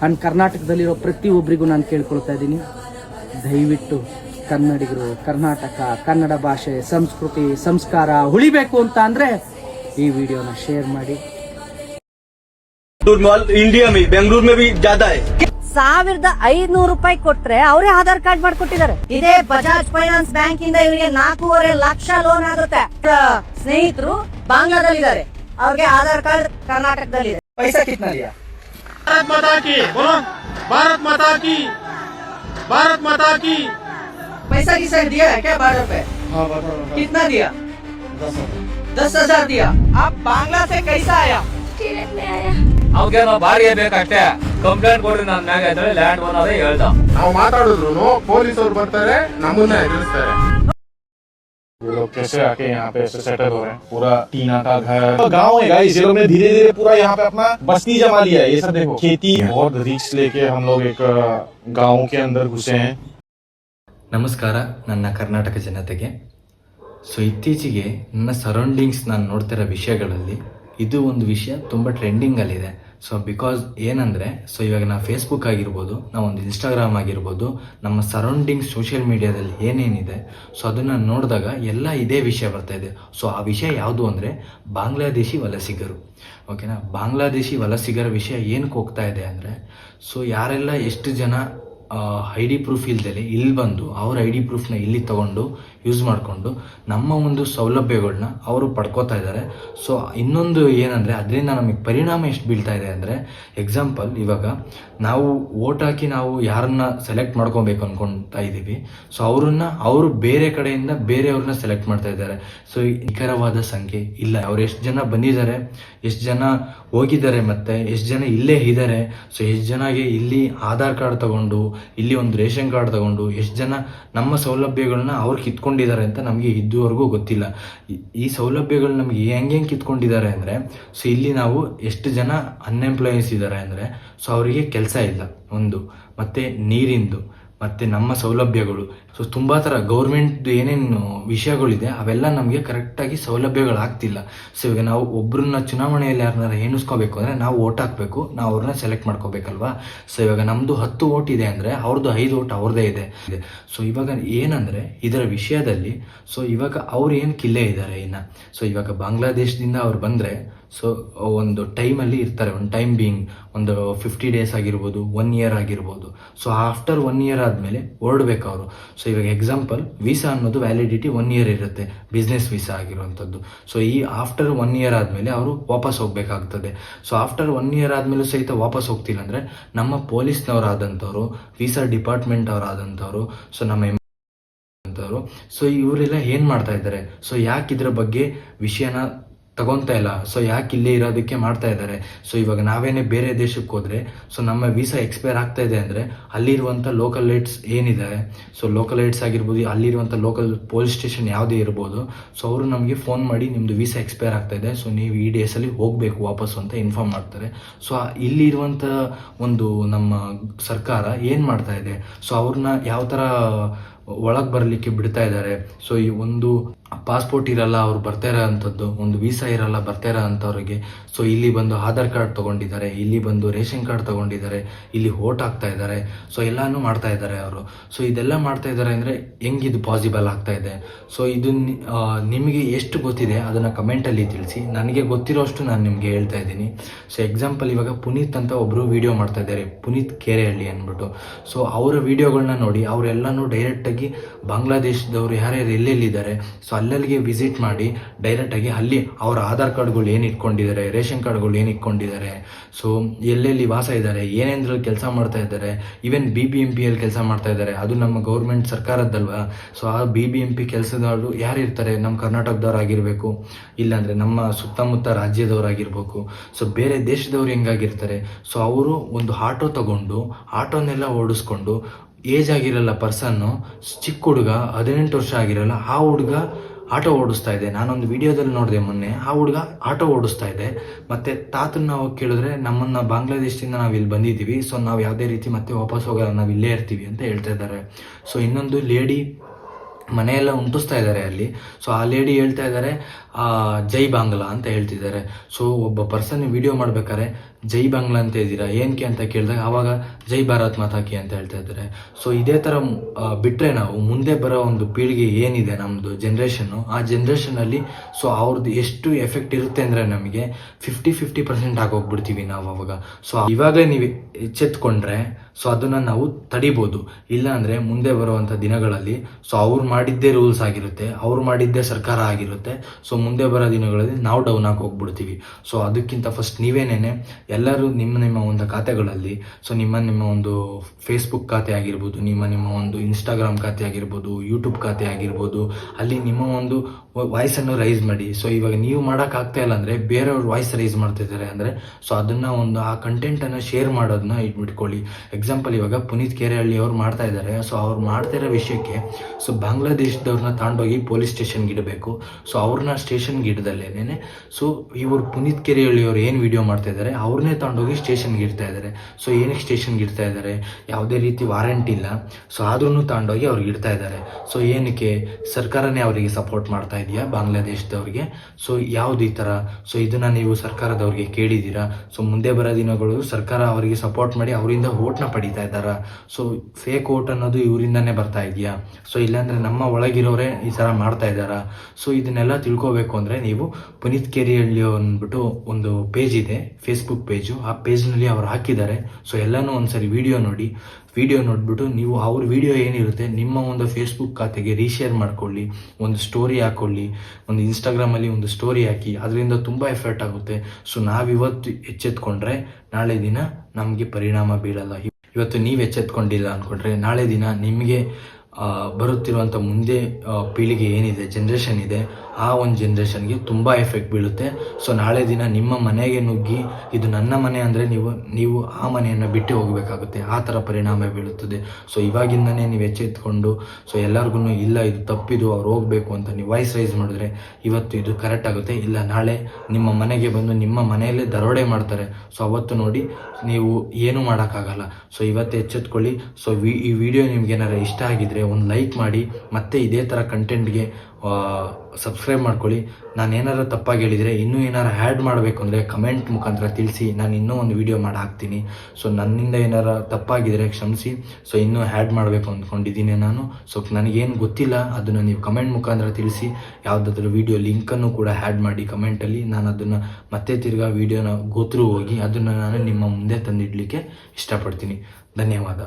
And ಕರ್ನಾಟಕದಲ್ಲಿರೋ ಪ್ರತಿಯೊಬ್ಬರಿಗೂ ನಾನು ಕೇಳ್ಕೊಳ್ತಾ ಇದ್ದೀನಿ. ದಯವಿಟ್ಟು ಕನ್ನಡಿಗರು ಕರ್ನಾಟಕ ಕನ್ನಡ ಭಾಷೆ ಸಂಸ್ಕೃತಿ ಸಂಸ್ಕಾರ ಉಳಿಬೇಕು ಅಂತ ಅಂದರೆ ಈ ವಿಡಿಯೋನ ಶೇರ್ ಮಾಡಿ. ಇಂಡಿಯಾ ಬೆಂಗಳೂರು ಸಾವಿರದ ಐದ್ನೂರು ರೂಪಾಯಿ ಕೊಟ್ರೆ ಅವರೇ ಆಧಾರ್ ಕಾರ್ಡ್ ಮಾಡ್ಕೊಟ್ಟಿದ್ದಾರೆ. ಇದೇ ಬಜಾಜ್ ಫೈನಾನ್ಸ್ ಬ್ಯಾಂಕ್ ಇಂದ ಇವರಿಗೆ ನಾಲ್ಕೂವರೆ ಲಕ್ಷ ಲೋನ್ ಆಗುತ್ತೆ. ಸ್ನೇಹಿತರು ಬಾಂಗ್ಲಾದಲ್ಲಿದ್ದಾರೆ. ಅವ್ರಿಗೆ ಆಧಾರ್ ಕಾರ್ಡ್ ಕರ್ನಾಟಕದಲ್ಲಿ ಪೈಸಾ ಕಿತ್ನಲ್ಲಿಯಾ? भारत माता की बोलो भारत माता की भारत माता की पैसा किसे दिया है क्या बारह रुपए कितना दिया दस हजार दिया आप बांग्ला से कैसा आया ಅವ್ಗೇನೋ ಬಾಡಿಗೆ ಬೇಕಷ್ಟೇ ಕಂಪ್ಲೇಂಟ್ ಕೊಡ್ರಿ ನನ್ನ ಮ್ಯಾಗ ಅಂತೇಳಿ ಲ್ಯಾಂಡ್ ಓನರ್ ಹೇಳ್ದ ನಾವು ಮಾತಾಡಿದ್ರು ಪೊಲೀಸ್ ಅವ್ರು ಬರ್ತಾರೆ ನಮ್ಮನ್ನ ಎದುರಿಸ್ತಾರೆ ये लोग कैसे आके यहाँ पे ऐसे सेटल हो रहे हैं पूरा टीना का घर गांव है गाइस ये लोग ने धीरे धीरे पूरा यहाँ पे अपना बस्ती जमा लिया है ये सब देखो खेती बहुत रिस्क लेके हम लोग एक गांव के अंदर घुसे हैं ನಮಸ್ಕಾರ ನನ್ನ ಕರ್ನಾಟಕ ಜನತೆಗೆ ಸೊ ಇತ್ತೀಚೆಗೆ ನನ್ನ ಸರೌಂಡಿಂಗ್ಸ್ ನಾನು ನೋಡ್ತಿರೋ ವಿಷಯಗಳಲ್ಲಿ ಇದು ಒಂದು ವಿಷಯ ತುಂಬ ಟ್ರೆಂಡಿಂಗಲ್ಲಿದೆ ಸೊ ಬಿಕಾಸ್ ಏನಂದರೆ ಸೊ ಇವಾಗ ನಾವು ಫೇಸ್ಬುಕ್ ಆಗಿರ್ಬೋದು ಒಂದು ಇನ್ಸ್ಟಾಗ್ರಾಮ್ ಆಗಿರ್ಬೋದು, ನಮ್ಮ ಸರೌಂಡಿಂಗ್ ಸೋಷಿಯಲ್ ಮೀಡಿಯಾದಲ್ಲಿ ಏನೇನಿದೆ ಸೊ ಅದನ್ನು ನೋಡಿದಾಗ ಎಲ್ಲ ಇದೇ ವಿಷಯ ಬರ್ತಾ ಇದೆ. ಸೊ ಆ ವಿಷಯ ಯಾವುದು ಅಂದರೆ, ಬಾಂಗ್ಲಾದೇಶಿ ವಲಸಿಗರು. ಓಕೆನಾ ಬಾಂಗ್ಲಾದೇಶಿ ವಲಸಿಗರ ವಿಷಯ ಏನಕ್ಕೆ ಹೋಗ್ತಾ ಇದೆ ಅಂದರೆ ಸೊ ಯಾರೆಲ್ಲ ಎಷ್ಟು ಜನ ಐ ಡಿ ಪ್ರೂಫ್ ಇಲ್ದಲೆ ಇಲ್ಲಿ ಬಂದು, ಅವ್ರ ಐ ಡಿ ಪ್ರೂಫ್ನ ಇಲ್ಲಿ ತಗೊಂಡು ಯೂಸ್ ಮಾಡಿಕೊಂಡು, ನಮ್ಮ ಒಂದು ಸೌಲಭ್ಯಗಳನ್ನ ಅವರು ಪಡ್ಕೋತಾ ಇದ್ದಾರೆ ಸೊ ಇನ್ನೊಂದು ಏನಂದರೆ, ಅದರಿಂದ ನಮಗೆ ಪರಿಣಾಮ ಎಷ್ಟು ಬೀಳ್ತಾ ಇದೆ ಅಂದರೆ ಎಕ್ಸಾಂಪಲ್ ಇವಾಗ ನಾವು ಓಟ್ ಹಾಕಿ ನಾವು ಯಾರನ್ನ ಸೆಲೆಕ್ಟ್ ಮಾಡ್ಕೊಬೇಕು ಅನ್ಕೊತಾ ಇದ್ದೀವಿ ಸೊ ಅವ್ರನ್ನ, ಅವರು ಬೇರೆ ಕಡೆಯಿಂದ ಬೇರೆಯವ್ರನ್ನ ಸೆಲೆಕ್ಟ್ ಮಾಡ್ತಾ ಇದ್ದಾರೆ ಸೊ ನಿಖರವಾದ ಸಂಖ್ಯೆ ಇಲ್ಲ. ಅವ್ರು ಎಷ್ಟು ಜನ ಬಂದಿದ್ದಾರೆ ಎಷ್ಟು ಜನ ಹೋಗಿದ್ದಾರೆ ಮತ್ತೆ, ಎಷ್ಟು ಜನ ಇಲ್ಲೇ ಇದ್ದಾರೆ ಸೊ ಎಷ್ಟು ಜನಗೆ ಇಲ್ಲಿ ಆಧಾರ್ ಕಾರ್ಡ್ ತಗೊಂಡು ಇಲ್ಲಿ ಒಂದು ರೇಷನ್ ಕಾರ್ಡ್ ತಗೊಂಡು ಎಷ್ಟು ಜನ ನಮ್ಮ ಸೌಲಭ್ಯಗಳನ್ನ ಅವ್ರು ಕಿತ್ಕೊಂಡಿದ್ದಾರೆ ಅಂತ ನಮಗೆ ಇದುವರೆಗೂ ಗೊತ್ತಿಲ್ಲ. ಈ- ಸೌಲಭ್ಯಗಳು ನಮಗೆ ಹೆಂಗೆ ಹೆಂಗೆ ಕಿತ್ಕೊಂಡಿದ್ದಾರೆ ಅಂದರೆ, ಸೊ ಇಲ್ಲಿ ನಾವು ಎಷ್ಟು ಜನ ಅನ್ಎಂಪ್ಲಾಯೀಸ್ ಇದ್ದಾರೆ ಅಂದರೆ, ಸೊ ಅವರಿಗೆ ಕೆಲಸ ಇಲ್ಲ. ಒಂದು, ಮತ್ತು ನೀರಿಂದು. ಮತ್ತು ನಮ್ಮ ಸೌಲಭ್ಯಗಳು. ಸೊ ತುಂಬ ಥರ ಗೌರ್ಮೆಂಟ್ದು ಏನೇನು ವಿಷಯಗಳಿದೆ, ಅವೆಲ್ಲ ನಮಗೆ ಕರೆಕ್ಟಾಗಿ ಸೌಲಭ್ಯಗಳಾಗ್ತಿಲ್ಲ. ಸೊ ಇವಾಗ ನಾವು ಒಬ್ಬರನ್ನ ಚುನಾವಣೆಯಲ್ಲಿ ಯಾರನ್ನಾರ ಎಣಿಸ್ಕೋಬೇಕು ಅಂದರೆ ನಾವು ಓಟ್ ಹಾಕಬೇಕು, ನಾವು ಅವ್ರನ್ನ ಸೆಲೆಕ್ಟ್ ಮಾಡ್ಕೋಬೇಕಲ್ವಾ? ಸೊ ಇವಾಗ ನಮ್ಮದು ಹತ್ತು ಓಟ್ ಇದೆ ಅಂದರೆ ಅವ್ರದ್ದು ಐದು ಓಟ್ ಅವ್ರದ್ದೇ ಇದೆ. ಸೊ ಇವಾಗ ಏನಂದರೆ ಇದರ ವಿಷಯದಲ್ಲಿ ಸೊ ಇವಾಗ ಅವ್ರು ಏನು ಕಿಲ್ಲೆ ಇದ್ದಾರೆ ಇನ್ನು? ಸೊ ಇವಾಗ ಬಾಂಗ್ಲಾದೇಶದಿಂದ ಅವ್ರು ಬಂದರೆ ಸೊ ಒಂದು ಟೈಮಲ್ಲಿ ಇರ್ತಾರೆ. ಒಂದು ಟೈಮ್ ಬೀಯಿಂಗ್ ಒಂದು ಫಿಫ್ಟಿ ಡೇಸ್ ಆಗಿರ್ಬೋದು ಒನ್ ಇಯರ್ ಆಗಿರ್ಬೋದು. ಸೊ ಆಫ್ಟರ್ ಒನ್ ಇಯರ್ ಆದಮೇಲೆ ಹೊರಡ್ಬೇಕು ಅವರು. ಸೊ ಇವಾಗ ಎಕ್ಸಾಂಪಲ್ ವೀಸಾ ಅನ್ನೋದು ವ್ಯಾಲಿಡಿಟಿ ಒನ್ ಇಯರ್ ಇರುತ್ತೆ. ಬಿಸ್ನೆಸ್ ವೀಸಾ ಆಗಿರುವಂಥದ್ದು. ಸೊ ಈ ಆಫ್ಟರ್ ಒನ್ ಇಯರ್ ಆದಮೇಲೆ ಅವರು ವಾಪಸ್ ಹೋಗಬೇಕಾಗ್ತದೆ. ಸೊ ಆಫ್ಟರ್ ಒನ್ ಇಯರ್ ಆದಮೇಲೆ ಸಹಿತ ವಾಪಸ್ ಹೋಗ್ತಿಲ್ಲ ಅಂದರೆ ನಮ್ಮ ಪೊಲೀಸ್ನವರಾದಂಥವ್ರು ವೀಸಾ ಡಿಪಾರ್ಟ್ಮೆಂಟ್ ಅವರಾದಂಥವ್ರು ಸೊ ನಮ್ಮ ಸೊ ಇವರೆಲ್ಲ ಏನು ಮಾಡ್ತಾ ಇದ್ದಾರೆ? ಸೊ ಯಾಕೆ ಇದರ ಬಗ್ಗೆ ವಿಷಯನ ತಗೊಂತಾ ಇಲ್ಲ. ಸೊ ಯಾಕೆ ಇಲ್ಲೇ ಇರೋದಕ್ಕೆ ಮಾಡ್ತಾ ಇದ್ದಾರೆ? ಸೊ ಇವಾಗ ನಾವೇನೇ ಬೇರೆ ದೇಶಕ್ಕೆ ಹೋದ್ರೆ ಸೊ ನಮ್ಮ ವೀಸಾ ಎಕ್ಸ್ಪೈರ್ ಆಗ್ತಾ ಇದೆ ಅಂದರೆ ಅಲ್ಲಿರುವಂಥ ಲೋಕಲ್ ಲೈಟ್ಸ್ ಏನಿದೆ? ಸೊ ಲೋಕಲ್ ಲೈಟ್ಸ್ ಆಗಿರ್ಬೋದು ಅಲ್ಲಿರುವಂಥ ಲೋಕಲ್ ಪೊಲೀಸ್ ಸ್ಟೇಷನ್ ಯಾವುದೇ ಇರ್ಬೋದು. ಸೊ ಅವರು ನಮಗೆ ಫೋನ್ ಮಾಡಿ ನಿಮ್ಮದು ವೀಸಾ ಎಕ್ಸ್ಪೈರ್ ಆಗ್ತಾ ಇದೆ. ಸೊ ನೀವು ಈ ಡೇಸಲ್ಲಿ ಹೋಗಬೇಕು ವಾಪಸ್ ಅಂತ ಇನ್ಫಾರ್ಮ್ ಮಾಡ್ತಾರೆ. ಸೊ ಇಲ್ಲಿರುವಂಥ ಒಂದು ನಮ್ಮ ಸರ್ಕಾರ ಏನು ಮಾಡ್ತಾ ಇದೆ? ಸೊ ಅವ್ರನ್ನ ಯಾವ ಥರ ಒಳಗೆ ಬರಲಿಕ್ಕೆ ಬಿಡ್ತಾ ಇದ್ದಾರೆ? ಸೊ ಈ ಒಂದು ಪಾಸ್ಪೋರ್ಟ್ ಇರಲ್ಲ, ಅವ್ರು ಬರ್ತಾ ಇರೋ ಅಂಥದ್ದು, ಒಂದು ವೀಸಾ ಇರಲ್ಲ, ಬರ್ತಾ ಇರೋ ಅಂಥವ್ರಿಗೆ. ಸೊ ಇಲ್ಲಿ ಬಂದು ಆಧಾರ್ ಕಾರ್ಡ್ ತೊಗೊಂಡಿದ್ದಾರೆ, ಇಲ್ಲಿ ಬಂದು ರೇಷನ್ ಕಾರ್ಡ್ ತಗೊಂಡಿದ್ದಾರೆ, ಇಲ್ಲಿ ವೋಟ್ ಹಾಕ್ತಾ ಇದ್ದಾರೆ. ಸೊ ಎಲ್ಲಾನು ಮಾಡ್ತಾ ಇದ್ದಾರೆ ಅವರು. ಸೊ ಇದೆಲ್ಲ ಮಾಡ್ತಾ ಇದ್ದಾರೆ ಅಂದರೆ ಹೆಂಗಿದು ಪಾಸಿಬಲ್ ಆಗ್ತಾ ಇದೆ? ಸೊ ಇದು ನಿಮಗೆ ಎಷ್ಟು ಗೊತ್ತಿದೆ? ಅದನ್ನು ಕಮೆಂಟಲ್ಲಿ ತಿಳಿಸಿ. ನನಗೆ ಗೊತ್ತಿರೋಷ್ಟು ನಾನು ನಿಮಗೆ ಹೇಳ್ತಾ ಇದ್ದೀನಿ. ಸೊ ಎಕ್ಸಾಂಪಲ್ ಇವಾಗ ಪುನೀತ್ ಅಂತ ಒಬ್ಬರು ವಿಡಿಯೋ ಮಾಡ್ತಾ ಇದ್ದಾರೆ, ಪುನೀತ್ ಕೆರೆಹಳ್ಳಿ ಅಂದ್ಬಿಟ್ಟು. ಸೊ ಅವರ ವಿಡಿಯೋಗಳನ್ನ ನೋಡಿ, ಅವರೆಲ್ಲನೂ ಡೈರೆಕ್ಟಾಗಿ ಬಾಂಗ್ಲಾದೇಶದವರು ಯಾರ್ಯಾರು ಎಲ್ಲೆಲ್ಲಿದ್ದಾರೆ? ಸೊ ಅಲ್ಲಲ್ಲಿಗೆ ವಿಸಿಟ್ ಮಾಡಿ ಡೈರೆಕ್ಟಾಗಿ ಅಲ್ಲಿ ಅವರ ಆಧಾರ್ ಕಾರ್ಡ್ಗಳು ಏನು ಇಟ್ಕೊಂಡಿದ್ದಾರೆ, ರೇಷನ್ ಕಾರ್ಡ್ಗಳು ಏನು ಇಟ್ಕೊಂಡಿದ್ದಾರೆ. ಸೊ ಎಲ್ಲೆಲ್ಲಿ ವಾಸ ಇದ್ದಾರೆ ಏನೇಂದ್ರಲ್ಲಿ ಕೆಲಸ ಮಾಡ್ತಾ ಇದ್ದಾರೆ ಈವನ್ ಬಿ ಬಿ ಎಂ ಪಿಯಲ್ಲಿ ಕೆಲಸ ಮಾಡ್ತಾ ಇದ್ದಾರೆ. ಅದು ನಮ್ಮ ಗೌರ್ಮೆಂಟ್ ಸರ್ಕಾರದ್ದಲ್ವಾ? ಸೊ ಆ ಬಿ ಬಿ ಎಂ ಪಿ ಕೆಲಸದವರು ಯಾರು ಇರ್ತಾರೆ? ನಮ್ಮ ಕರ್ನಾಟಕದವ್ರು ಆಗಿರಬೇಕು, ಇಲ್ಲಾಂದರೆ ನಮ್ಮ ಸುತ್ತಮುತ್ತ ರಾಜ್ಯದವರಾಗಿರ್ಬೇಕು ಸೊ ಬೇರೆ ದೇಶದವ್ರು ಹೆಂಗಾಗಿರ್ತಾರೆ? ಸೊ ಅವರು ಒಂದು ಆಟೋ ತಗೊಂಡು, ಆಟೋನೆಲ್ಲ ಓಡಿಸ್ಕೊಂಡು, ಏಜ್ ಆಗಿರಲ್ಲ ಪರ್ಸನ್ನು ಚಿಕ್ಕ ಹುಡುಗ ಹದಿನೆಂಟು ವರ್ಷ ಆಗಿರಲ್ಲ, ಆ ಹುಡುಗ ಆಟೋ ಓಡಿಸ್ತಾ ಇದೆ. ನಾನೊಂದು ವಿಡಿಯೋದಲ್ಲಿ ನೋಡಿದೆ ಮೊನ್ನೆ. ಆ ಹುಡುಗ ಆಟೋ ಓಡಿಸ್ತಾ ಇದೆ. ಮತ್ತೆ ತಾತನ ನಾವು ಕೇಳಿದ್ರೆ ನಮ್ಮನ್ನ ಬಾಂಗ್ಲಾದೇಶದಿಂದ ನಾವು ಇಲ್ಲಿ ಬಂದಿದ್ದೀವಿ. ಸೊ ನಾವು ಯಾವುದೇ ರೀತಿ ಮತ್ತೆ ವಾಪಸ್ ಹೋಗಲ್ಲ. ನಾವು ಇಲ್ಲೇ ಇರ್ತೀವಿ ಅಂತ ಹೇಳ್ತಾ ಇದ್ದಾರೆ. ಸೊ ಇನ್ನೊಂದು ಲೇಡಿ ಮನೆಯೆಲ್ಲ ಉಂಟಿಸ್ತಾ ಇದ್ದಾರೆ ಅಲ್ಲಿ. ಸೊ ಆ ಲೇಡಿ ಹೇಳ್ತಾ ಇದ್ದಾರೆ ಜೈ ಬಾಂಗ್ಲಾ ಅಂತ ಹೇಳ್ತಿದ್ದಾರೆ. ಸೊ ಒಬ್ಬ ಪರ್ಸನ್ ವಿಡಿಯೋ ಮಾಡ್ಬೇಕಾದ್ರೆ ಜೈ ಬಂಗ್ಲಾ ಅಂತ ಇದ್ದೀರಾ? ಏನಕ್ಕೆ ಅಂತ ಕೇಳಿದಾಗ ಆವಾಗ ಜೈ ಭಾರತ್ ಮಾತಾಕಿ ಅಂತ ಹೇಳ್ತಾ ಇದ್ದಾರೆ. ಸೊ ಇದೇ ಥರ ಬಿಟ್ಟರೆ ನಾವು ಮುಂದೆ ಬರೋ ಒಂದು ಪೀಳಿಗೆ ಏನಿದೆ ನಮ್ಮದು ಜನ್ರೇಷನ್ನು ಆ ಜನ್ರೇಷನಲ್ಲಿ ಸೊ ಅವ್ರದ್ದು ಎಷ್ಟು ಎಫೆಕ್ಟ್ ಇರುತ್ತೆ ಅಂದರೆ ನಮಗೆ ಫಿಫ್ಟಿ ಫಿಫ್ಟಿ ಪರ್ಸೆಂಟ್ ಆಗೋಗ್ಬಿಡ್ತೀವಿ ನಾವು ಅವಾಗ. ಸೊ ಇವಾಗಲೇ ನೀವು ಎಚ್ಚೆತ್ಕೊಂಡ್ರೆ ಸೊ ಅದನ್ನು ನಾವು ತಡಿಬೋದು. ಇಲ್ಲ ಅಂದರೆ ಮುಂದೆ ಬರುವಂಥ ದಿನಗಳಲ್ಲಿ ಸೊ ಅವ್ರು ಮಾಡಿದ್ದೇ ರೂಲ್ಸ್ ಆಗಿರುತ್ತೆ, ಅವ್ರು ಮಾಡಿದ್ದೇ ಸರ್ಕಾರ ಆಗಿರುತ್ತೆ. ಸೊ ಮುಂದೆ ಬರೋ ದಿನಗಳಲ್ಲಿ ನಾವು ಡೌನ್ ಆಗಿ ಹೋಗ್ಬಿಡ್ತೀವಿ ಸೊ ಅದಕ್ಕಿಂತ ಫಸ್ಟ್ ನೀವೇನೇನೆ ಎಲ್ಲರೂ ನಿಮ್ಮ ನಿಮ್ಮ ಒಂದು ಖಾತೆಗಳಲ್ಲಿ ಸೊ ನಿಮ್ಮ ನಿಮ್ಮ ಒಂದು ಫೇಸ್ಬುಕ್ ಖಾತೆ ಆಗಿರ್ಬೋದು, ನಿಮ್ಮ ನಿಮ್ಮ ಒಂದು ಇನ್ಸ್ಟಾಗ್ರಾಮ್ ಖಾತೆ ಆಗಿರ್ಬೋದು ಯೂಟ್ಯೂಬ್ ಖಾತೆ ಆಗಿರ್ಬೋದು, ಅಲ್ಲಿ ನಿಮ್ಮ ಒಂದು ವಾಯ್ಸನ್ನು ರೈಸ್ ಮಾಡಿ. ಸೊ ಇವಾಗ ನೀವು ಮಾಡೋಕ್ಕಾಗ್ತಾ ಇಲ್ಲ ಅಂದರೆ ಬೇರೆಯವ್ರ ವಾಯ್ಸ್ ರೈಸ್ ಮಾಡ್ತಿದ್ದಾರೆ ಅಂದರೆ ಸೊ ಅದನ್ನು ಒಂದು ಆ ಕಂಟೆಂಟನ್ನು ಶೇರ್ ಮಾಡೋದನ್ನ ಇಟ್ಬಿಟ್ಕೊಳ್ಳಿ. ಎಕ್ಸಾಂಪಲ್ ಇವಾಗ ಪುನೀತ್ ಕೆರೆಹಳ್ಳಿ ಅವ್ರು ಮಾಡ್ತಾ ಇದ್ದಾರೆ. ಸೊ ಅವ್ರು ಮಾಡ್ತಾ ಇರೋ ವಿಷಯಕ್ಕೆ ಸೊ ಬಾಂಗ್ಲಾದೇಶದವ್ರನ್ನ ತಗೊಂಡೋಗಿ ಪೊಲೀಸ್ ಸ್ಟೇಷನ್ಗೆ ಇಡಬೇಕು. ಸೊ ಅವ್ರನ್ನ ಸ್ಟೇಷನ್ಗೆ ಇಡ್ದಲ್ಲೇನೆ ಸೊ ಇವರು ಪುನೀತ್ ಕೆರೆಹಳ್ಳಿ ಅವ್ರು ಏನು ವಿಡಿಯೋ ಮಾಡ್ತಾ ಇದ್ದಾರೆ ಅವ್ರನ್ನೇ ತಗೊಂಡೋಗಿ ಸ್ಟೇಷನ್ಗೆ ಇರ್ತಾ ಇದ್ದಾರೆ ಸೊ ಏನಕ್ಕೆ ಸ್ಟೇಷನ್ಗೆ ಇರ್ತಾ ಇದ್ದಾರೆ ಯಾವುದೇ ರೀತಿ ವಾರಂಟಿ ಇಲ್ಲ. ಸೊ ಆದ್ರೂ ತಗೊಂಡೋಗಿ ಅವ್ರಿಗೆ ಇಡ್ತಾ ಇದ್ದಾರೆ ಸೊ ಏನಕ್ಕೆ? ಸರ್ಕಾರನೇ ಅವರಿಗೆ ಸಪೋರ್ಟ್ ಮಾಡ್ತಾ ಇದೆಯಾ? ಬಾಂಗ್ಲಾದೇಶದವ್ರಿಗೆ? ಸೊ ಯಾವುದು ಈ ಥರ ಸೊ ಇದನ್ನು ನೀವು ಸರ್ಕಾರದವ್ರಿಗೆ ಕೇಳಿದ್ದೀರಾ ಸೊ ಮುಂದೆ ಬರೋ ದಿನಗಳು ಸರ್ಕಾರ ಅವರಿಗೆ ಸಪೋರ್ಟ್ ಮಾಡಿ ಅವರಿಂದ ಓಟ್ನ ಪಡಿತಾ ಇದ್ದಾರಾ? ಸೊ ಫೇಕ್ ಓಟ್ ಅನ್ನೋದು ಇವರಿಂದನೇ ಬರ್ತಾ ಇದೆಯಾ? ಸೊ ಇಲ್ಲಾಂದರೆ ನಮ್ಮ ಒಳಗಿರೋರೇ ಈ ಥರ ಮಾಡ್ತಾ ಇದ್ದಾರಾ? ಸೊ ಇದನ್ನೆಲ್ಲ ತಿಳ್ಕೊಬೇಕು ಅಂದರೆ ನೀವು ಪುನೀತ್ ಕೆರಿಹಳ್ಳಿ ಅಂದ್ಬಿಟ್ಟು ಒಂದು ಪೇಜ್ ಇದೆ. Facebook page. ಆ ಪೇಜ್ನಲ್ಲಿ ಅವ್ರು ಹಾಕಿದ್ದಾರೆ. ಸೊ ಎಲ್ಲನೂ ಒಂದ್ಸರಿ ವಿಡಿಯೋ ನೋಡಿ. ವಿಡಿಯೋ ನೋಡಿಬಿಟ್ಟು ನೀವು ಅವ್ರ ವಿಡಿಯೋ ಏನಿರುತ್ತೆ, ನಿಮ್ಮ ಒಂದು ಫೇಸ್ಬುಕ್ ಖಾತೆಗೆ ರೀಶೇರ್ ಮಾಡ್ಕೊಳ್ಳಿ. ಒಂದು ಸ್ಟೋರಿ ಹಾಕ್ಕೊಳ್ಳಿ ಒಂದು ಇನ್ಸ್ಟಾಗ್ರಾಮಲ್ಲಿ ಒಂದು ಸ್ಟೋರಿ ಹಾಕಿ. ಅದರಿಂದ ತುಂಬ ಎಫೆಕ್ಟ್ ಆಗುತ್ತೆ. ಸೊ ನಾವಿವತ್ತು ಎಚ್ಚೆತ್ಕೊಂಡ್ರೆ ನಾಳೆ ದಿನ ನಮಗೆ ಪರಿಣಾಮ ಬೀಳಲ್ಲ. ಇವತ್ತು ನೀವು ಎಚ್ಚೆತ್ಕೊಂಡಿಲ್ಲ ಅಂದ್ಕೊಂಡ್ರೆ ನಾಳೆ ದಿನ ನಿಮಗೆ ಬರುತ್ತಿರುವಂಥ ಮುಂದೆ ಪೀಳಿಗೆ ಏನಿದೆ ಜನ್ರೇಷನ್ ಇದೆ, ಆ ಒಂದು ಜನ್ರೇಷನ್ಗೆ ತುಂಬ ಎಫೆಕ್ಟ್ ಬೀಳುತ್ತೆ. ಸೊ ನಾಳೆ ದಿನ ನಿಮ್ಮ ಮನೆಗೆ ನುಗ್ಗಿ, ಇದು ನನ್ನ ಮನೆ ಅಂದರೆ ನೀವು ನೀವು ಆ ಮನೆಯನ್ನು ಬಿಟ್ಟು ಹೋಗಬೇಕಾಗುತ್ತೆ. ಆ ಥರ ಪರಿಣಾಮ ಬೀಳುತ್ತದೆ. ಸೊ ಇವಾಗಿಂದನೇ ನೀವು ಎಚ್ಚೆತ್ಕೊಂಡು ಸೊ ಎಲ್ಲರಿಗೂ ಇಲ್ಲ, ಇದು ತಪ್ಪಿದು, ಅವ್ರು ಹೋಗಬೇಕು ಅಂತ ನೀವು ವಾಯ್ಸ್ ರೈಸ್ ಮಾಡಿದ್ರೆ ಇವತ್ತು ಇದು ಕರೆಕ್ಟ್ ಆಗುತ್ತೆ. ಇಲ್ಲ, ನಾಳೆ ನಿಮ್ಮ ಮನೆಗೆ ಬಂದು ನಿಮ್ಮ ಮನೆಯಲ್ಲೇ ದರೋಡೆ ಮಾಡ್ತಾರೆ. ಸೊ ಅವತ್ತು ನೋಡಿ ನೀವು ಏನೂ ಮಾಡೋಕ್ಕಾಗಲ್ಲ. ಸೊ ಇವತ್ತು ಎಚ್ಚೆತ್ಕೊಳ್ಳಿ. ಸೊ ಈ ವಿಡಿಯೋ ನಿಮ್ಗೆ ಏನಾರು ಇಷ್ಟ ಆಗಿದ್ರೆ ಒಂದು ಲೈಕ್ ಮಾಡಿ, ಮತ್ತೆ ಇದೇ ಥರ ಕಂಟೆಂಟ್ಗೆ ಸಬ್ಸ್ಕ್ರೈಬ್ ಮಾಡ್ಕೊಳ್ಳಿ. ನಾನು ಏನಾರು ತಪ್ಪಾಗಿ ಹೇಳಿದರೆ ಇನ್ನೂ ಏನಾರು ಆ್ಯಡ್ ಮಾಡಬೇಕು ಅಂದರೆ ಕಮೆಂಟ್ ಮುಖಾಂತರ ತಿಳಿಸಿ, ನಾನು ಇನ್ನೂ ಒಂದು ವಿಡಿಯೋ ಮಾಡಿ ಹಾಕ್ತೀನಿ. ಸೊ ನನ್ನಿಂದ ಏನಾರು ತಪ್ಪಾಗಿದ್ದರೆ ಕ್ಷಮಿಸಿ. ಸೊ ಇನ್ನೂ ಆ್ಯಡ್ ಮಾಡಬೇಕು ಅಂದ್ಕೊಂಡಿದ್ದೀನಿ ನಾನು. ಸೊ ನನಗೇನು ಗೊತ್ತಿಲ್ಲ, ಅದನ್ನು ನೀವು ಕಮೆಂಟ್ ಮುಖಾಂತರ ತಿಳಿಸಿ. ಯಾವುದಾದ್ರೂ ವಿಡಿಯೋ ಲಿಂಕನ್ನು ಕೂಡ ಆ್ಯಡ್ ಮಾಡಿ ಕಮೆಂಟಲ್ಲಿ ನಾನು ಅದನ್ನು ಮತ್ತೆ ತಿರ್ಗಾ ವೀಡಿಯೋನ ಗೋತ್ರೂ ಹೋಗಿ ಅದನ್ನು ನಾನು ನಿಮ್ಮ ಮುಂದೆ ತಂದಿಡಲಿಕ್ಕೆ ಇಷ್ಟಪಡ್ತೀನಿ. ಧನ್ಯವಾದ.